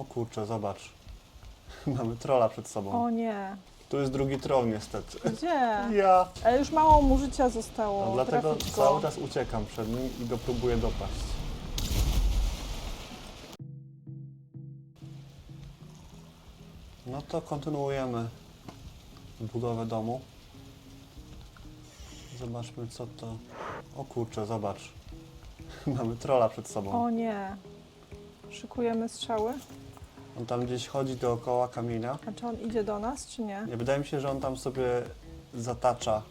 O kurczę, zobacz. Mamy trolla przed sobą. O nie. Tu jest drugi troll niestety. Gdzie? Ja. Ale już mało mu życia zostało. No, dlatego Trafić go. cały czas uciekam przed nim i go próbuję dopaść. No to kontynuujemy budowę domu. Zobaczmy co to... O kurczę, zobacz. Mamy trolla przed sobą. O nie. Szykujemy strzały. On tam gdzieś chodzi dookoła kamienia. A czy on idzie do nas, czy nie? Nie, wydaje mi się, że on tam sobie zatacza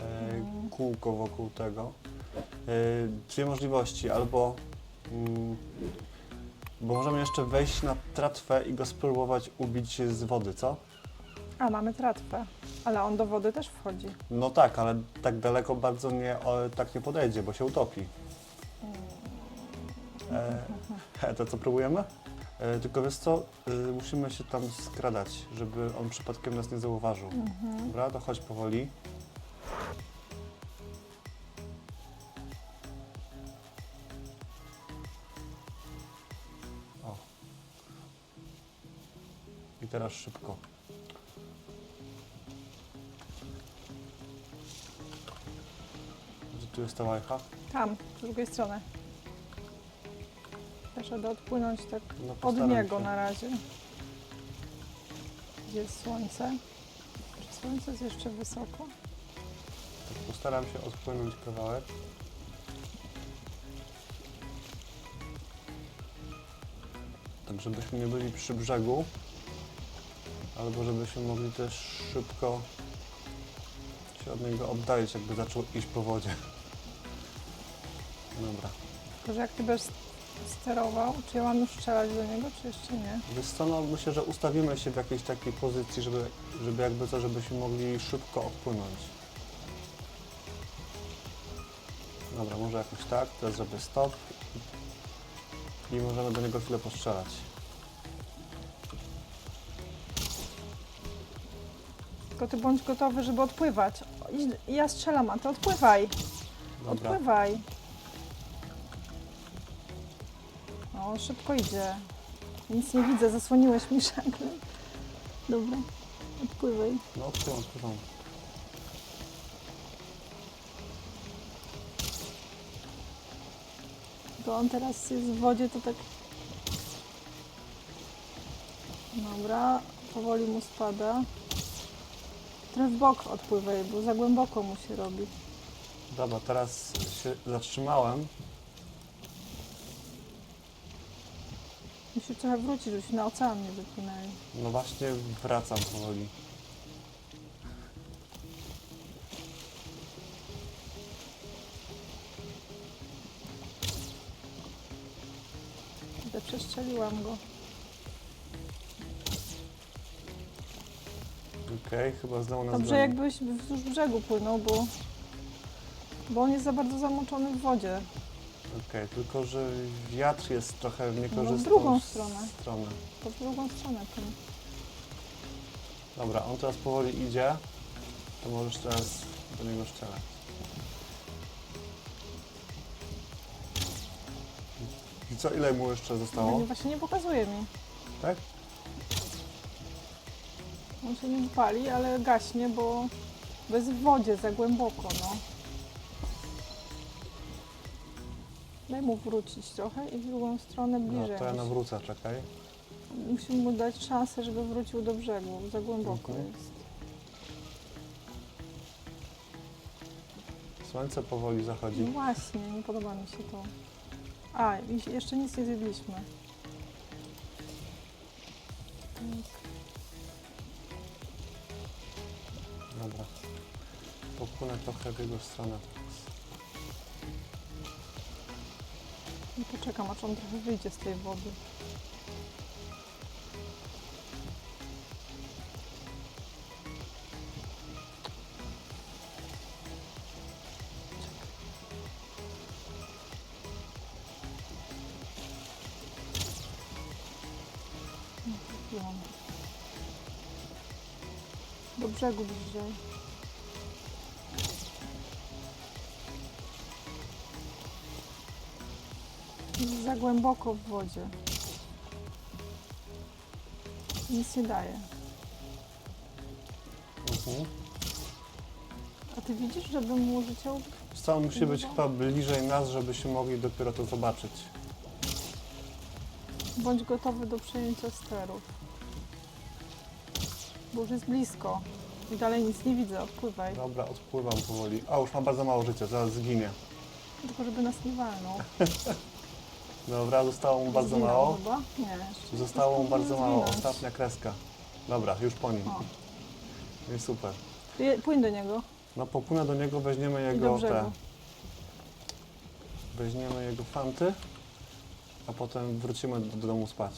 e, Mm. kółko wokół tego. E, dwie możliwości, albo mm, bo możemy jeszcze wejść na tratwę i go spróbować ubić z wody, co? A, mamy tratwę. Ale on do wody też wchodzi. No tak, ale tak daleko bardzo nie, o, tak nie podejdzie, bo się utopi. E, to co próbujemy? E, tylko wiesz co, e, musimy się tam skradać, żeby on przypadkiem nas nie zauważył. Mhm. Dobra, to chodź powoli. O. I teraz szybko. Gdzie tu jest ta łajcha? Tam, z drugiej strony. Będę odpłynąć tak No, od postaram niego się. na razie. Gdzie jest słońce? Czy słońce jest jeszcze wysoko? Tak, postaram się odpłynąć kawałek. Tak, żebyśmy nie byli przy brzegu. Albo żebyśmy mogli też szybko się od niego oddalić, jakby zaczął iść po wodzie. Dobra. Tylko, że jak ty będziesz sterował, czy ja mam już strzelać do niego, czy jeszcze nie? Wiesz co, no myślę, że ustawimy się w jakiejś takiej pozycji, żeby, żeby jakby co, żebyśmy mogli szybko odpłynąć. Dobra, może jakoś tak, teraz zrobię stop i możemy do niego chwilę postrzelać. Tylko ty bądź gotowy, żeby odpływać. Idź- Ja strzelam, a ty odpływaj. Dobra, Odpływaj. O, szybko idzie. Nic nie widzę, zasłoniłeś mi żaglem. Dobra, odpływaj. no odpływam, odpływam. To on teraz jest w wodzie, to tak... Dobra, powoli mu spada. Trochę w bok odpływaj, bo za głęboko mu się robi. Dobra, teraz się zatrzymałem. Musi trochę wrócić, żeby się na ocean nie wypłynęli. No właśnie wracam powoli. Kurde, Przestrzeliłam go. Okej, chyba znowu nas Dobrze, goni. jakbyś wzdłuż brzegu płynął, bo, bo on jest za bardzo zamoczony w wodzie. Okej, tylko że wiatr jest trochę w niekorzystną No, drugą stronę. stronę. To w drugą stronę płynie. Dobra, on teraz powoli idzie. To możesz teraz do niego strzelać. I co, ile mu jeszcze No zostało? nie, właśnie nie pokazuje mi. Tak? On się nie pali, ale gaśnie, bo, jest w wodzie za głęboko, no. Daj mu wrócić trochę i w drugą stronę No, bliżej. to ja nawrócę, czekaj. Musimy mu dać szansę, żeby wrócił do brzegu. Za głęboko Mhm. jest. Słońce powoli No zachodzi. właśnie, nie podoba mi się to. A, jeszcze nic nie zjedliśmy. Dobra. Popłynę trochę w jego stronę teraz. I poczekam, aż on trochę wyjdzie z tej wody. No. Do brzegu bliżej. Głęboko w wodzie. Nic nie daje. Mhm. A ty widzisz, żeby mu Co, on musi być chyba bliżej nas, żebyśmy mogli dopiero to zobaczyć. Bądź gotowy do przejęcia sterów. Bo już jest blisko. I dalej nic nie widzę, odpływaj. Dobra, odpływam powoli. A, już ma bardzo mało życia, zaraz zginie. Tylko żeby nas nie walnął. Dobra, zostało mu bardzo Zginął mało. Chyba? Nie, jeszcze. Zostało mu bardzo mało. Ostatnia kreska. Dobra, już po nim. O, No i super. Płyń do niego No popłynę do niego, weźmiemy i do jego te. brzegu. Weźmiemy jego fanty, a potem wrócimy do, do domu spać.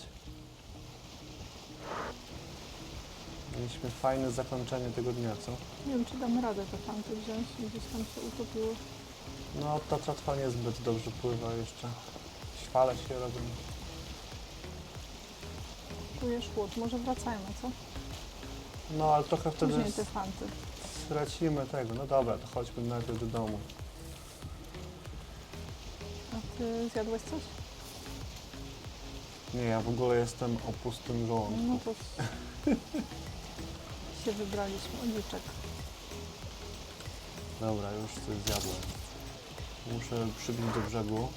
Mieliśmy fajne zakończenie tego dnia, co? Nie wiem, czy damy radę te fanty wziąć i gdzieś tam się utopiły. No ta tratwa niezbyt dobrze pływa jeszcze. Świale się robią. Tu jest łód, może wracajmy, co? No ale trochę wtedy Później te fanty. stracimy tego. No dobra, to chodźmy najpierw do domu. A ty zjadłeś coś? Nie, ja w ogóle jestem o pustym żołądku. No to się wybraliśmy. Oliczek. Dobra, już coś zjadłem. Muszę przybić do brzegu.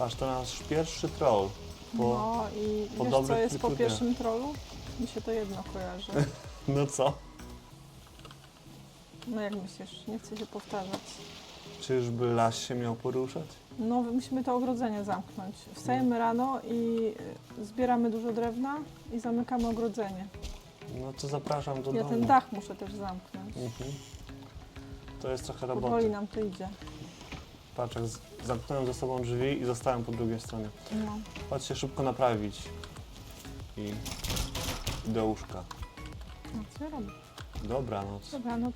Patrz, to nasz pierwszy troll. Po... No i po wiesz co dobrych jest po kilku dniach. pierwszym trollu? Mi się to jedno kojarzy. No co? No jak myślisz? Nie chcę się powtarzać. Czyżby las się miał poruszać? No musimy to ogrodzenie zamknąć. Wstajemy rano i y, zbieramy dużo drewna i zamykamy ogrodzenie. No to zapraszam do Ja domu. ten dach muszę też zamknąć. Mhm. To jest trochę Powoli roboty. nam to idzie. Z- zamknąłem za sobą drzwi i zostałem po drugiej stronie. No. Chodź się szybko naprawić. I i do łóżka. no co ja robię? Dobranoc. Dobranoc.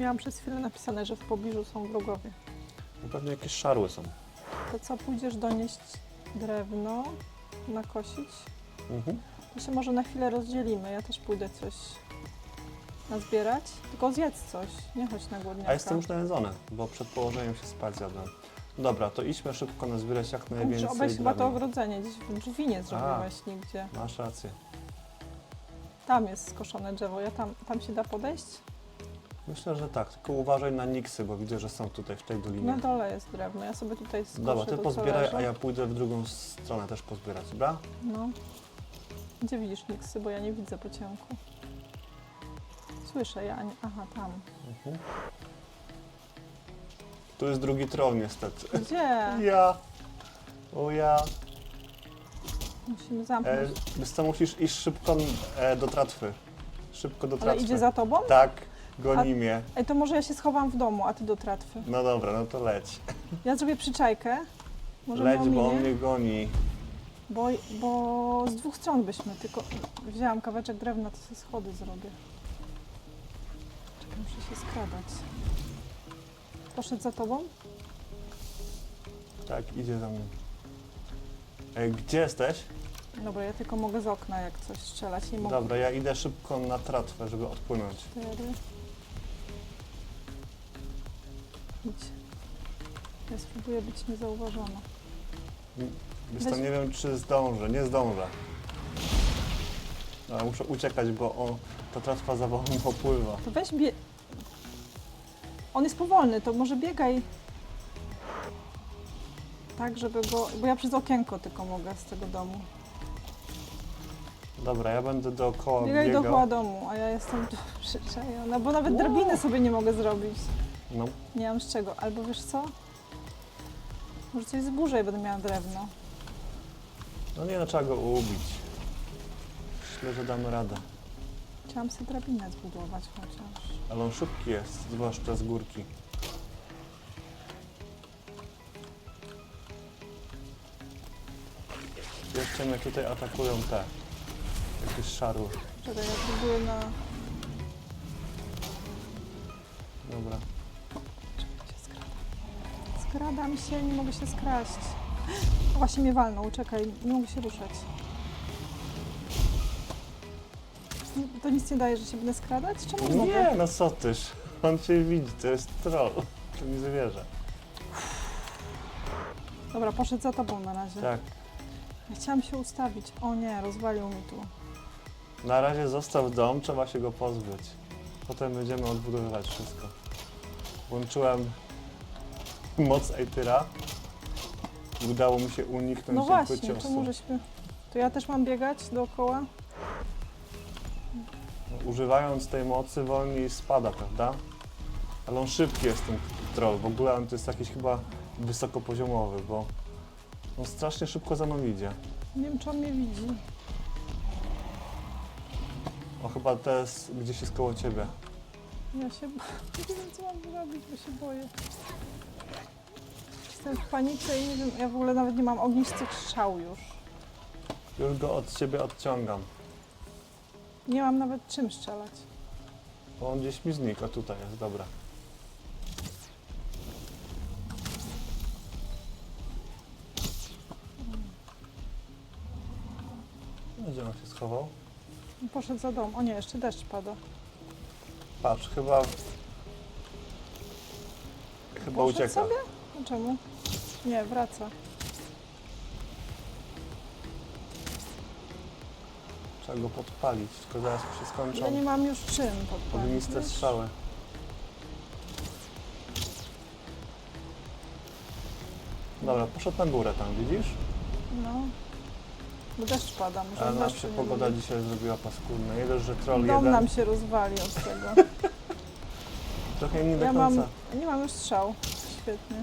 Miałam przez chwilę napisane, że w pobliżu są wrogowie. No pewnie jakieś szarły są. To co, pójdziesz donieść drewno, nakosić? Mhm. To się może na chwilę rozdzielimy. Ja też pójdę coś nazbierać. Tylko zjedz coś, nie chodź na głodniaka. A jestem już najedzony, bo przed położeniem się spać zjadłem. Dobra, to idźmy szybko nazbierać jak Musisz najwięcej obejść chyba to drewna. ogrodzenie, gdzieś w drzwi nie zrobiłeś nigdzie. Masz rację. Tam jest skoszone drzewo, ja tam, tam się da podejść? Myślę, że tak, tylko uważaj na niksy, bo widzę, że są tutaj w tej dolinie. Na dole jest drewno, ja sobie tutaj skoszę Dobra, ty to, co pozbieraj, leży. a ja pójdę w drugą stronę też pozbierać, dobra? No. Gdzie widzisz niksy, bo ja nie widzę po ciemku. Słyszę, ja nie... Aha, tam. Mhm. Tu jest drugi troll niestety. Gdzie? Ja. O ja. Musimy E, zamknąć. wiesz co, musisz iść szybko e, do tratwy. Szybko do Ale tratwy. idzie za tobą? Tak, goni mnie. Ej, to może ja się schowam w domu, a ty do tratwy. No dobra, no to leć. Ja zrobię przyczajkę. Może leć, mnie bo on ominie, mnie goni. bo, bo z dwóch stron byśmy, tylko wzięłam kawałeczek drewna, to sobie schody zrobię. Muszę się skradać. Poszedł za tobą? Tak, idzie za mną. E, gdzie jesteś? Dobra, ja tylko mogę z okna jak coś strzelać, nie mogę. Dobra, ja idę szybko na tratwę, żeby odpłynąć. Cztery. Idź. Ja spróbuję być niezauważona. Wiesz co, Weź- nie wiem czy zdążę, nie zdążę. Ale muszę uciekać, bo o, ta tratwa za wolno popływa. To weź bie... On jest powolny, to może biegaj. Tak, żeby go... Bo ja przez okienko tylko mogę z tego domu. Dobra, ja będę dookoła Biegaj biegał. dookoła domu, a ja jestem przyczajona, bo nawet Wow. drabiny sobie nie mogę zrobić. No, Nie mam z czego. Albo wiesz co? Może coś zburzę i będę miała drewno. no nie, no trzeba go ubić. Myślę, że damy radę. Chciałam sobie drabinę zbudować chociaż. Ale on szybki jest, zwłaszcza z górki. Jeszcze mnie tutaj atakują te. Jakieś szarły. Czekaj, ja próbuję na... Dobra. skradam. Skradam się, nie mogę się skraść. O, Właśnie mnie walnął, czekaj, nie mogę się ruszać. To nic nie daje, że się będę skradać? Czemu nie mogę? Nie, no co tyż. On cię widzi, to jest troll. To nie zwierzę. Dobra, poszedł za tobą na razie. Tak. Ja chciałam się ustawić. O nie, rozwalił mi tu. Na razie został dom, trzeba się go pozbyć. Potem będziemy odbudowywać wszystko. Włączyłem moc Ejtyra udało mi się uniknąć No właśnie, ciosu. czemu żeśmy... To ja też mam biegać dookoła? Używając tej mocy wolniej spada, prawda? Ale on szybki jest ten troll. W ogóle on to jest jakiś chyba wysokopoziomowy, bo on strasznie szybko za mną idzie. Nie wiem, czy on mnie widzi. On chyba teraz gdzieś jest koło ciebie. Ja się nie wiem, co mam zrobić, bo się boję. Jestem w panice i nie wiem, ja w ogóle nawet nie mam ognistych strzał już. Już go od ciebie odciągam. Nie mam nawet czym strzelać. Bo on gdzieś mi znikł, a tutaj jest, dobra. Gdzie on się schował? Poszedł za dom. O nie, jeszcze deszcz pada. Patrz, chyba... Chyba Poszedł ucieka. sobie? No czemu? Nie, wraca. Trzeba go podpalić, tylko zaraz się skończą Ja nie mam już czym podpalić. ogniste wiesz? strzały. Dobra, poszedł na górę tam, widzisz? No. Bo deszcz pada, może Ale nam deszczu się nie pogoda dzisiaj zrobiła paskudna. Nie dość, że troll Dom jeden, nam się rozwali od tego. trochę nie do Ja końca. mam, nie mam już strzał. Świetnie.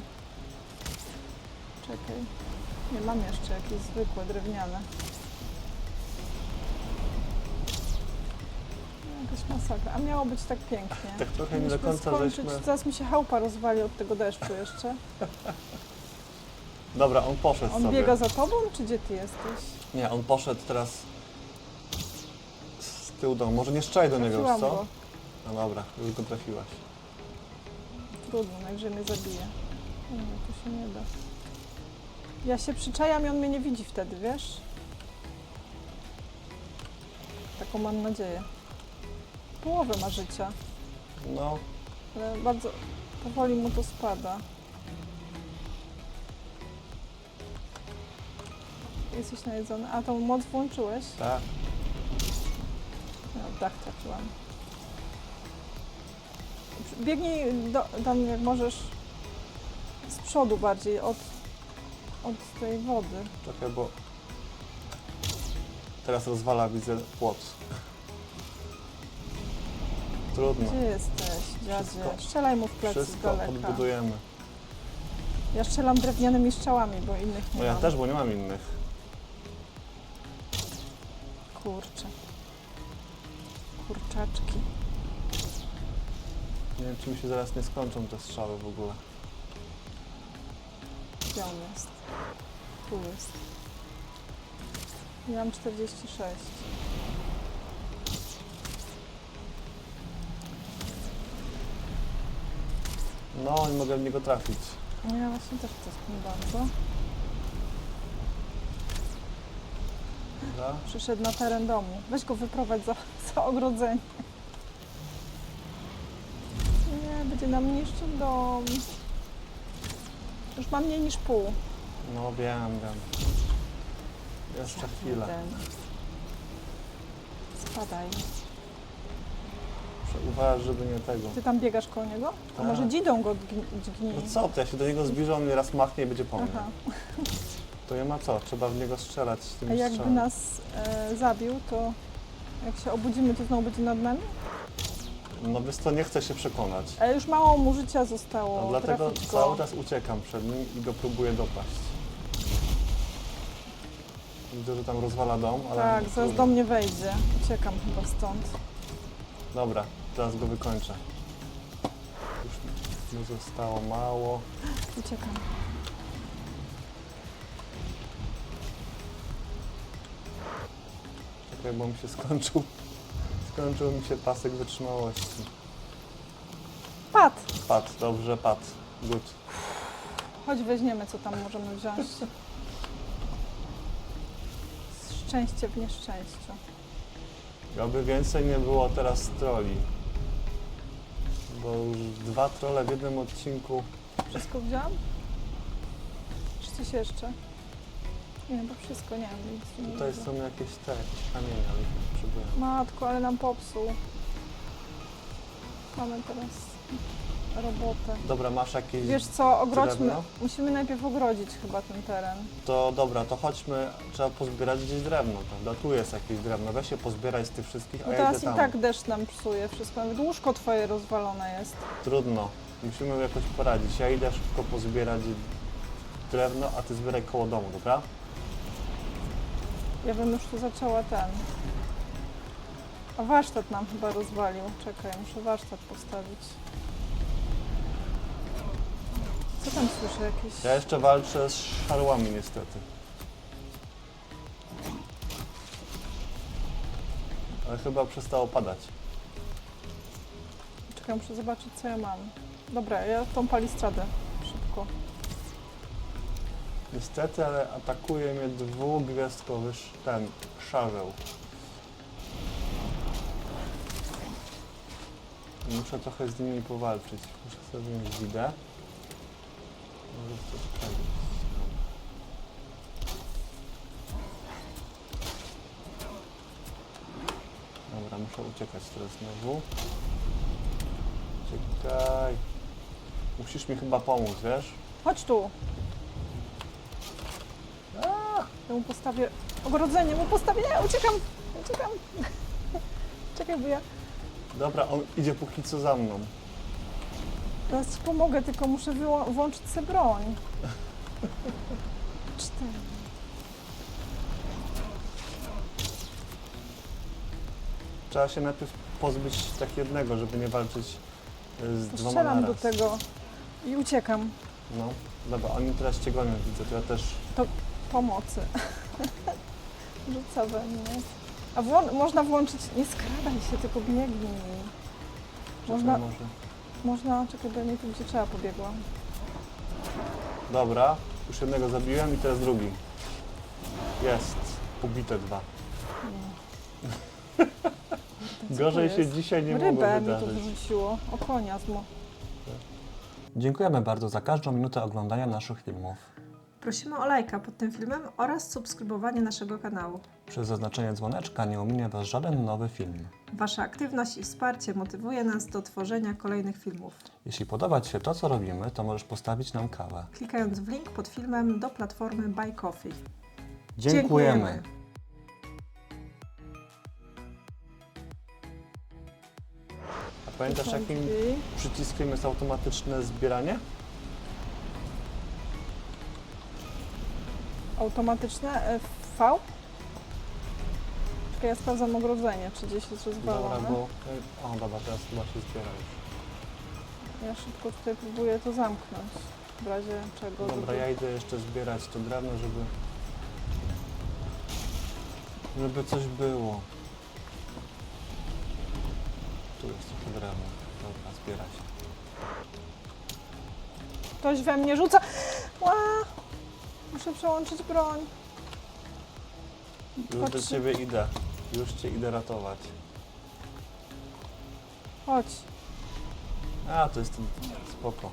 Czekaj. Nie, mam jeszcze jakieś zwykłe, drewniane. No, Jakaś masakra. A miało być tak pięknie. Tak trochę nie do Mieliśmy końca skończyć. żeśmy... Zaraz mi się chałupa rozwali od tego deszczu jeszcze. Dobra, on poszedł On sobie. biega za tobą, czy gdzie ty jesteś? Nie, on poszedł teraz z tyłu domu. Może nie strzelaj do niego, już, Trafiłam co? go. No dobra, już go trafiłaś. Trudno, najwyżej mnie zabije. Nie, to się nie da. Ja się przyczajam i on mnie nie widzi wtedy, wiesz? Taką mam nadzieję. Połowę ma życia, No, ale bardzo powoli mu to spada. Jesteś najedzony. A tą moc włączyłeś? tak. No, w dach trafiłam. Biegnij do, tam jak możesz z przodu bardziej, od, od tej wody. Czekaj, bo teraz rozwala, widzę, płot. Trudno. Gdzie jesteś, dziadzie? Wszystko- Strzelaj mu w plecy z Wszystko daleka. odbudujemy. Ja strzelam drewnianymi strzałami, bo innych nie No ja mam. też, bo nie mam innych. Kurczę. Kurczaczki. Nie wiem, czy mi się zaraz nie skończą te strzały w ogóle. Gdzie on jest? Tu jest. Ja mam 46. No, nie mogę w niego trafić. No Ja właśnie też chcę z tym bardzo. Dobra? Przyszedł na teren domu. Weź go wyprowadź za, za ogrodzenie. Nie, będzie nam niszczył dom. Już mam mniej niż pół. No wiem, wiem. Jeszcze chwilę. Jeden. Spadaj. Uważać, żeby nie tego. Ty tam biegasz koło niego? A Tak. może dzidą go dźgni- dźgnij? No co ty, ja się do niego zbliżę, on mnie raz machnie i będzie po mnie. Aha. To nie ma co, trzeba w niego strzelać z A tymi jakby strzałami. nas e, zabił, to jak się obudzimy, to znowu będzie nad nami? No więc to nie chcę się przekonać. Ale już mało mu życia zostało. No, dlatego Trafić cały czas uciekam przed nim i go próbuję dopaść. Widzę, że tam rozwala dom, ale... Tak, zaraz do mnie wejdzie. Uciekam chyba stąd. Dobra, teraz go wykończę. Już mu zostało mało. Uciekam. Czekaj, bo mi się skończył. Skończył mi się pasek wytrzymałości. Pad! Pad, dobrze, pad. Good. Chodź weźmiemy, co tam możemy wziąć. Szczęście w nieszczęściu. Aby więcej nie było teraz troli. Bo już dwa trole w jednym odcinku. Wszystko wziąłam? Czy Coś jeszcze? Nie, to wszystko, nie wiem, nic nie Tutaj widzę. są jakieś te, jakieś kamienie, ale ich nie potrzebuję. Matko, ale nam popsuł. Mamy teraz robotę. Dobra, masz jakieś... Wiesz co, ogrodźmy. drewno? Musimy najpierw ogrodzić chyba ten teren. To dobra, to chodźmy, trzeba pozbierać gdzieś drewno, prawda? Tu jest jakieś drewno, weź się pozbierać z tych wszystkich, Bo a ja teraz idę i tam. tak deszcz nam psuje wszystko. Nawet łóżko twoje rozwalone jest. Trudno, musimy jakoś poradzić. Ja idę szybko pozbierać drewno, a ty zbieraj koło domu, dobra? Ja bym już tu zaczęła ten. A warsztat nam chyba rozwalił. Czekaj, muszę warsztat postawić. Co tam słyszę jakieś? Ja jeszcze walczę z szarłami niestety. Ale chyba przestało padać. Czekaj, muszę zobaczyć co ja mam. Dobra, ja tą palistradę szybko. Niestety, ale atakuje mnie dwugwiazdkowy sz- ten szarzeł. Muszę trochę z nimi powalczyć. Muszę sobie wziąć widę. Dobra, muszę uciekać teraz znowu. Uciekaj. Musisz mi chyba pomóc, wiesz? Chodź tu! Ja mu postawię ogrodzenie, mu postawię, nie, uciekam, uciekam. Czekaj, bo ja Dobra, on idzie póki co za mną. Teraz ci pomogę, tylko muszę włączyć sobie broń. Cztery. Trzeba się najpierw pozbyć tak jednego, żeby nie walczyć y, z dwoma Strzelam do tego i uciekam. No, dobra, oni teraz cię gonią, widzę, to ja też... Pomocy. Rzuca we mnie. A włą- można włączyć, nie skradaj się, tylko biegnij. Można, może... można, czekaj, bo ja nie tu gdzie trzeba pobiegłam. Dobra, już jednego zabiłem i teraz drugi. Jest, ubite dwa. Co Gorzej się jest? dzisiaj nie mogło Rybę mi tu wydarzyć. wrzuciło, o konia zmo. Dziękujemy bardzo za każdą minutę oglądania naszych filmów. Prosimy o lajka pod tym filmem oraz subskrybowanie naszego kanału. Przez zaznaczenie dzwoneczka nie ominie Was żaden nowy film. Wasza aktywność i wsparcie motywuje nas do tworzenia kolejnych filmów. Jeśli podoba Ci się to, co robimy, to możesz postawić nam kawę. Klikając w link pod filmem do platformy Buy Coffee. Dziękujemy. A pamiętasz, jakim przyciskiem jest automatyczne zbieranie? Automatyczne e, V? Czekaj, ja sprawdzam ogrodzenie, czy gdzieś jest Dobra, rozwalone. bo... O, dobra, teraz chyba się zbiera już. Ja szybko tutaj próbuję to zamknąć. W razie czego. Dobra, żeby- ja idę jeszcze zbierać to drewno, żeby... Żeby coś było. Tu jest trochę drewno. Dobra, zbierać. Ktoś we mnie rzuca. Ła! Muszę przełączyć broń. Już do ciebie idę. Już cię idę ratować. Chodź. A, to jest ten... spoko.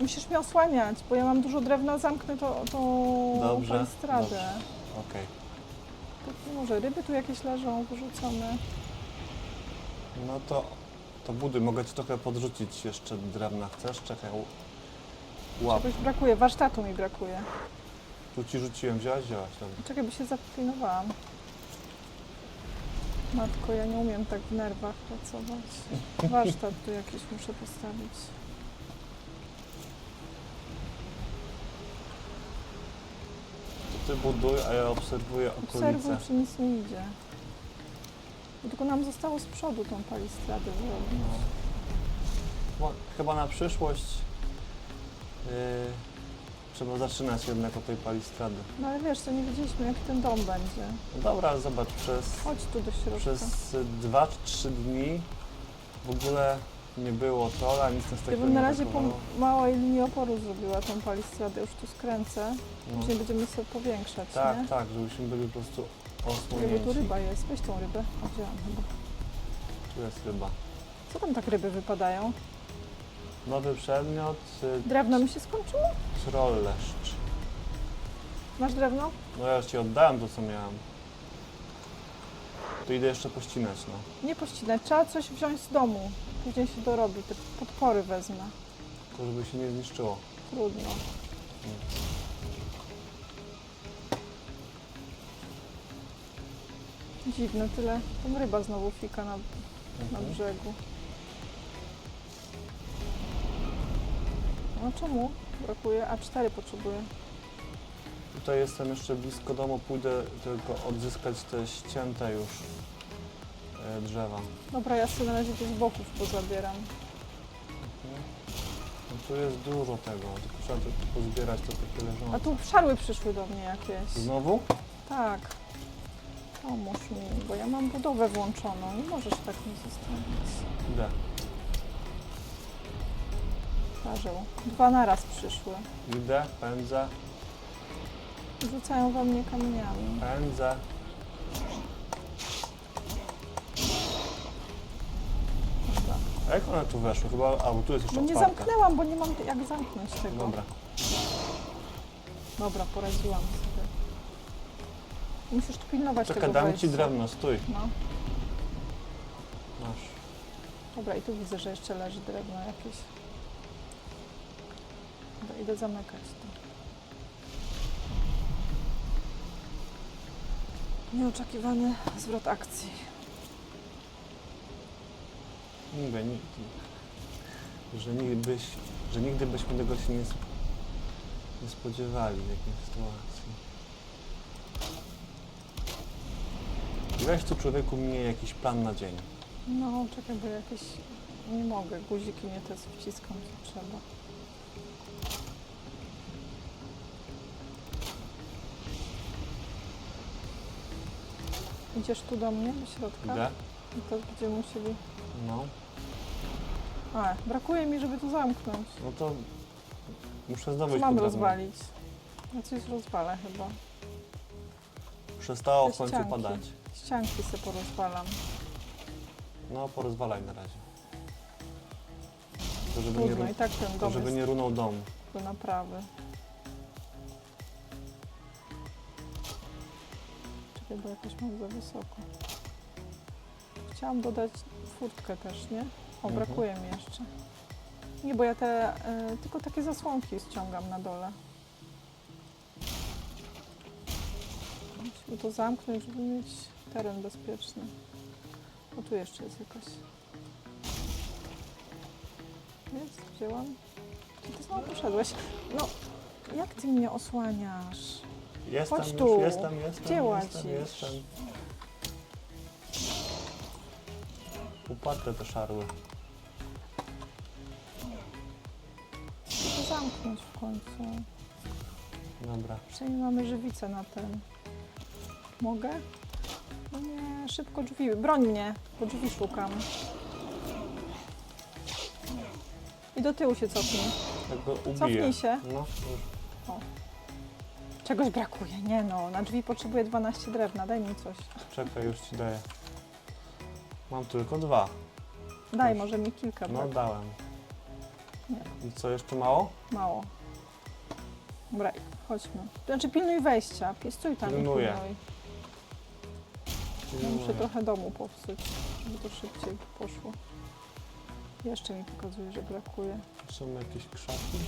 Musisz mnie osłaniać, bo ja mam dużo drewna, zamknę to, tą Dobrze, balustradę. dobrze. Okej. To Może ryby tu jakieś leżą wyrzucone. No to... To buduj, mogę ci trochę podrzucić jeszcze drewna. Chcesz? Czekaj. Łap. Czegoś brakuje, warsztatu mi brakuje. Tu ci rzuciłem, wziąłeś? Wziąłeś, dobra. Czekaj, by się zapinowałam. Matko, ja nie umiem tak w nerwach pracować. Warsztat tu jakiś muszę postawić. To ty buduj, a ja obserwuję Obserwuj, okolice. czy nic nie idzie. Bo tylko nam zostało z przodu tą palistradę zrobić. No. Chyba na przyszłość trzeba zaczynać jednak od tej palistrady. No ale wiesz, to nie wiedzieliśmy, jaki ten dom będzie. No dobra, zobacz, przez, Chodź tu do środka. przez 2-3 dni w ogóle nie było trola, nic nas Ja takiego bym na nie razie po atakowało. małej linii oporu zrobiła tą palistradę, już tu skręcę. No. Później będziemy sobie powiększać, nie? Tak, tak, żebyśmy byli po prostu Jakby tu osłonięci. ryba jest, weź tą rybę. O, wzięłam chyba. Tu jest ryba. Co tam tak ryby wypadają? Nowy przedmiot, y, Drewno mi się skończyło? troll leszcz. Masz drewno? No ja już ci oddałem to, co miałem. To idę jeszcze pościnać, no. Nie pościnać, trzeba coś wziąć z domu. Później się dorobi, te podpory wezmę. To żeby się nie zniszczyło. Trudno. Dziwne, tyle. Tam ryba znowu fika na, na Mhm. brzegu. No czemu? Brakuje, a cztery potrzebuję. Tutaj jestem jeszcze blisko domu, pójdę tylko odzyskać te ścięte już e, drzewa. Dobra, ja sobie na razie to z boków pozabieram. Mhm. No tu jest dużo tego, tylko trzeba to pozbierać to takie leżące. A tu szarły przyszły do mnie jakieś. Znowu? Tak. Pomóż mi, bo ja mam budowę włączoną. Nie możesz tak mi zostawić. Idę. Żarzył. Dwa naraz przyszły. Idę, pędzę, Rzucają we mnie kamieniami. pędzę. Dobra. A jak one tu weszły? Chyba, a bo tu jest jeszcze No nie otwarte. zamknęłam, bo nie mam jak zamknąć tego. Dobra. Dobra, poradziłam sobie. Musisz tu pilnować Czekaj, tego dam ci wejścia. drewno, stój. No. Masz. Dobra, i tu widzę, że jeszcze leży drewno jakieś. Dobra, idę zamykać to. Nieoczekiwany zwrot akcji. Nigdy, nigdy. Że nigdy, byś, że nigdy byśmy tego się nie, sp- nie spodziewali w jakiej sytuacji. Weź tu człowieku mnie jakiś plan na dzień. No, czekaj, bo jakieś... Nie mogę, guziki nie te wciskam, co trzeba. Idziesz tu do mnie, do środka? Idę? I to będziemy musieli... No. A, brakuje mi, żeby tu zamknąć. No to muszę Co zdobyć mam to drewno. rozwalić? Ja coś rozwalę chyba. Przestało Te w końcu ścianki. padać. Ścianki sobie porozwalam. No, porozwalaj na razie. To żeby, nie, Trudno, ru- i tak ten to dom żeby jest nie runął dom. do naprawy. Bo jakoś mam za wysoko. Chciałam dodać furtkę też, nie? O, Mhm. brakuje mi jeszcze. Nie, bo ja te, y, tylko takie zasłonki ściągam na dole. Musimy to zamknąć, żeby mieć teren bezpieczny. O, tu jeszcze jest jakaś. Jest, wzięłam. Czy ty znowu poszedłeś? No, jak ty mnie osłaniasz? Jestem Chodź już, tu. jestem, jestem, Gdzie jestem, łazisz? jestem. Uparte te szarły. To zamknąć w końcu. Dobra. Przynajmniej mamy żywicę na ten. Mogę? No nie, szybko drzwi. Broń mnie, bo drzwi szukam. I do tyłu się cofnij. Jak go ubiję. Cofnij się. No, już. Czegoś brakuje. Nie no, na drzwi potrzebuję 12 drewna. Daj mi coś. Czekaj, już ci daję. Mam tylko dwa. Daj, Proszę. może mi kilka No, dałem. I co, jeszcze mało? Mało. Dobra, chodźmy. Znaczy pilnuj wejścia. Stój tam Pilnuję. i pilnuj. Ja muszę trochę domu popsuć, żeby to szybciej poszło. Jeszcze mi pokazuje, że brakuje. Są jakieś krzaki?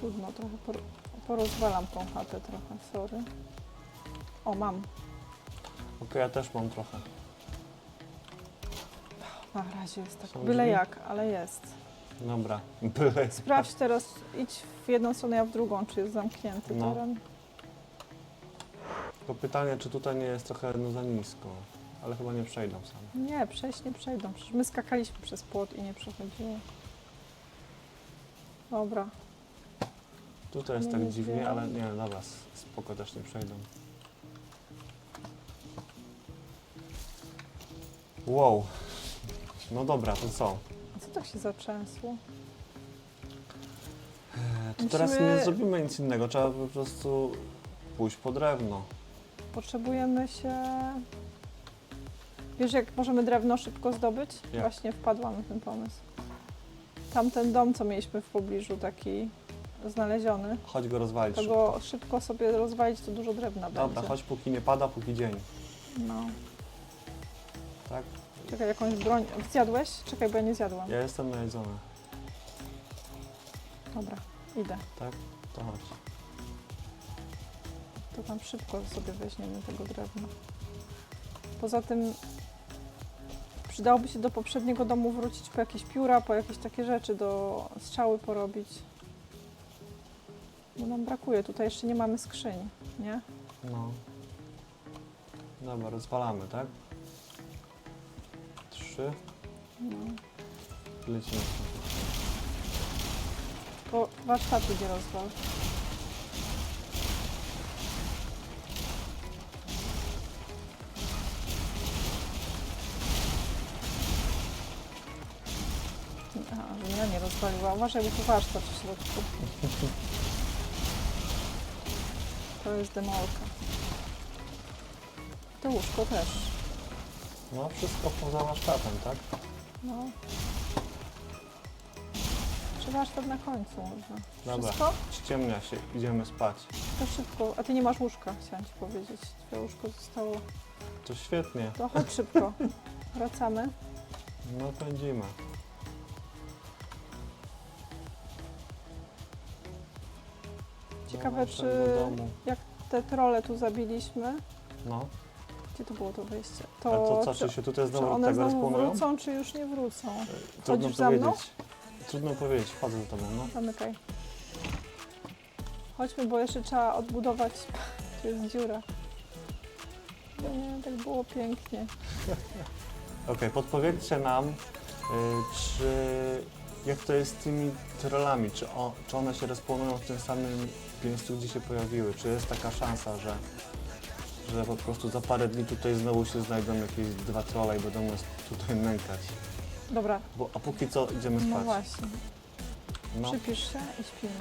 Trudno, trochę por porozwalam tą chatę trochę, sorry. O, mam. Okej, ja też mam trochę. Na razie jest tak. Są Byle drzwi? jak, ale jest. Dobra. Byle. Sprawdź teraz, idź w jedną stronę, ja w drugą, czy jest zamknięty No. teren. Tylko pytanie, czy tutaj nie jest trochę no, za nisko. Ale chyba nie przejdą same. Nie, przejść nie przejdą. Przecież my skakaliśmy przez płot i nie przechodziło. Dobra. Tutaj jest tak nie dziwnie, ale nie, dobra, spoko też nie przejdą. Wow. No dobra, to co? A co tak się zatrzęsło? E, To teraz Musimy- nie zrobimy nic innego, trzeba po prostu pójść po drewno. Potrzebujemy się... Wiesz, jak możemy drewno szybko zdobyć? Jak? Właśnie wpadłam na ten pomysł. Tamten dom, co mieliśmy w pobliżu, taki znaleziony, Chodź go rozwalić to szybko. go szybko sobie rozwalić, to dużo drewna Dobra, będzie. chodź póki nie pada, póki dzień. No. Tak? Czekaj, jakąś broń. Zjadłeś? Czekaj, bo ja nie zjadłam. Ja jestem najedzony. Dobra, idę. Tak? To chodź. To tam szybko sobie weźmiemy tego drewna. Poza tym przydałoby się do poprzedniego domu wrócić po jakieś pióra, po jakieś takie rzeczy, do strzały porobić. Bo nam brakuje. Tutaj jeszcze nie mamy skrzyń, nie? No. Dobra, rozwalamy, tak? Trzy. No. Lecimy. Po warsztatu gdzie rozwal. Że ja nie rozwaliła. Uważaj, bo tu warsztat w środku. To jest demolka. To łóżko też. No, wszystko poza warsztatem, tak? No. Czy warsztat na końcu można? Dobra. Wszystko? Ściemnia się, idziemy spać. To szybko. A ty nie masz łóżka, chciałam ci powiedzieć. Twoje łóżko zostało. To świetnie. To chodź szybko. Wracamy. No, pędzimy. Ciekawe, czy domu. te trole tu zabiliśmy. No, Gdzie to było to wyjście? a to co, czy, czy się tutaj czy znowu one tego znowu rozpłonują? wrócą, czy już nie wrócą? Trudno Chodzisz za mną? powiedzieć. Trudno powiedzieć, wchodzę za tobą, no. Zamykaj. Chodźmy, bo jeszcze trzeba odbudować. Tu jest dziura. No nie, tak było pięknie. Okej, podpowiedzcie nam, y, czy jak to jest z tymi trollami, czy, o, czy one się rozpłonują w tym samym miejscu, gdzie się pojawiły? Czy jest taka szansa, że, że po prostu za parę dni tutaj znowu się znajdą jakieś dwa trolle i będą nas tutaj nękać? Dobra, Bo, a póki co idziemy no spać. właśnie. No, Przypisz się i śpimy.